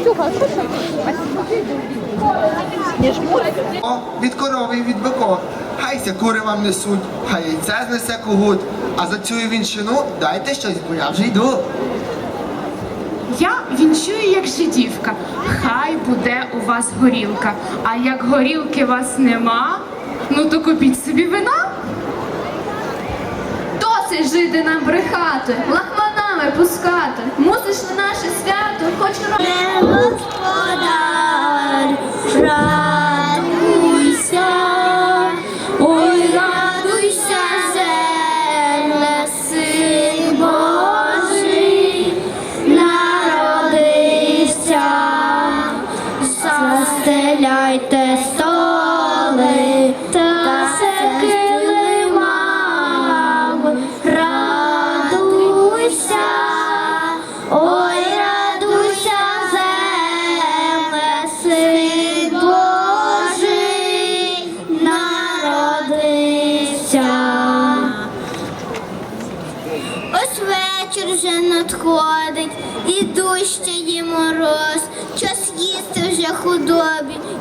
Все, хорошо, что спасибо. О, від корови і від биков. Хайся кури вам несуть, хай яйце знесе когут. А за цю вінчину дайте щось, бо я вже йду. Я вінчую як жидівка. Хай буде у вас горілка. А як горілки вас нема, ну то купіть собі вина. Досить жити нам брехати, лахманами пускати. Мусиш застеляйте столи та килимами, радуйся, ой, радуйся, земле, Божий, народився. Ось вечір вже надходить, і дужчає мороз, час їсти вже худобі,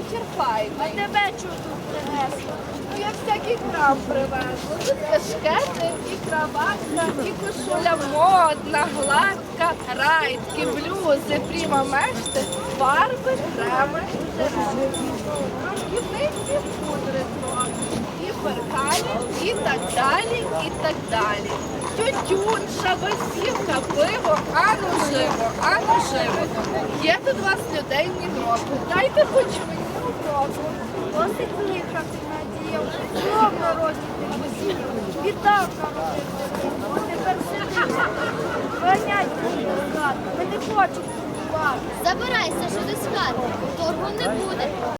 вечір. А тебе чого тут принесло? Ну я всякий крам привезла. Тут кашкети, і краватка, і кошуля модна, гладка, райдки, блюзи, прямо мешти, фарби, креми, Розгідниці, пудри і перкалі, і так далі, і так далі. Тютюн, шабасівка, пиво, ану живо, ану живо. Є тут у вас людей ні. Дайте хоч мені року. Досить їхати, надія, цілому народі не Віддав народити. Тепер сидить. Ганяйте з хати. Ми не хочемо купувати. Забирайся, що до хати, торгу не буде.